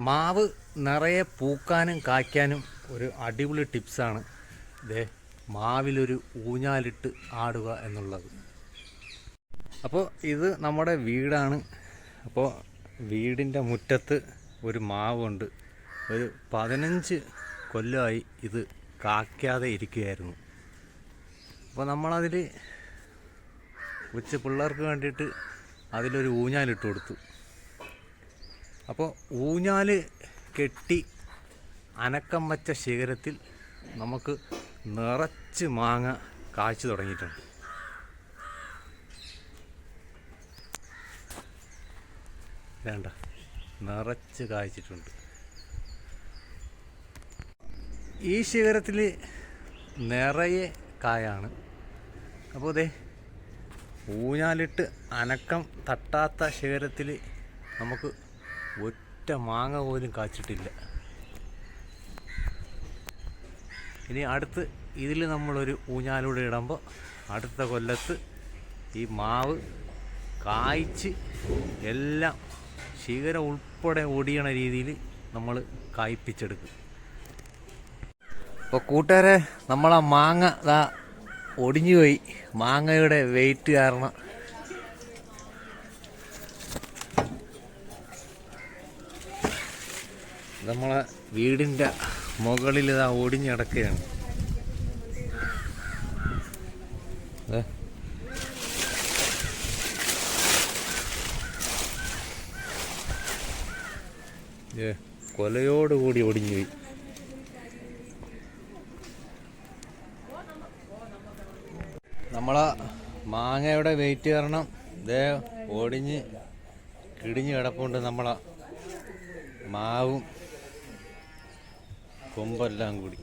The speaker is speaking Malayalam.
മാവ് നിറയെ പൂക്കാനും കായ്ക്കാനും ഒരു അടിപൊളി ടിപ്സാണ്. ദേ മാവിലൊരു ഊഞ്ഞാലിട്ട് ആടുക എന്നുള്ളത്. അപ്പോൾ ഇത് നമ്മുടെ വീടാണ്. അപ്പോൾ വീടിന്റെ മുറ്റത്ത് ഒരു മാവുണ്ട്. ഒരു പതിനഞ്ച് കൊല്ലമായി ഇത് കാക്കാതെ ഇരിക്കുകയായിരുന്നു. അപ്പോൾ നമ്മളതിൽ ഉച്ച പിള്ളേർക്ക് വേണ്ടിയിട്ട് അതിലൊരു ഊഞ്ഞാലിട്ട് കൊടുത്തു. അപ്പോൾ ഊഞ്ഞാൽ കെട്ടി അനക്കം വച്ച ശിഖരത്തിൽ നമുക്ക് നിറച്ച് മാങ്ങ കാഴ്ച തുടങ്ങിയിട്ടുണ്ട്. വേണ്ട നിറച്ച് കായ്ച്ചിട്ടുണ്ട്. ഈ ശിഖരത്തിൽ നിറയെ കായാണ്. അപ്പോൾ അതെ ഊഞ്ഞാലിട്ട് അനക്കം തട്ടാത്ത ശിഖരത്തിൽ നമുക്ക് ഒറ്റ മാങ്ങ പോലും കാച്ചിട്ടില്ല. ഇനി അടുത്ത് ഇതിൽ നമ്മളൊരു ഊഞ്ഞാലൂടെ ഇടുമ്പോൾ അടുത്ത കൊല്ലത്ത് ഈ മാവ് കായ്ച്ച് എല്ലാം ശിഖരം ഉൾപ്പെടെ ഓടിയണ രീതിയിൽ നമ്മൾ കായ്പ്പിച്ചെടുക്കും. അപ്പോൾ കൂട്ടുകാരെ നമ്മളാ മാങ്ങ ദാ ഒടിഞ്ഞു പോയി. മാങ്ങയുടെ വെയിറ്റ് കാരണം നമ്മളെ വീടിന്റെ മുകളിൽ ഇതാ ഓടിഞ്ഞ് കിടക്കുകയാണ്. ദേ. ദേ, കൊലയോടുകൂടി ഒടിഞ്ഞു പോയി. നമ്മളെ മാങ്ങയുടെ വെയിറ്റ് കാരണം ഇതേ ഒടിഞ്ഞ് കിടിഞ്ഞ് കിടപ്പുണ്ട് നമ്മളെ മാവും. കൊമ്പെല്ലാം കൂടി.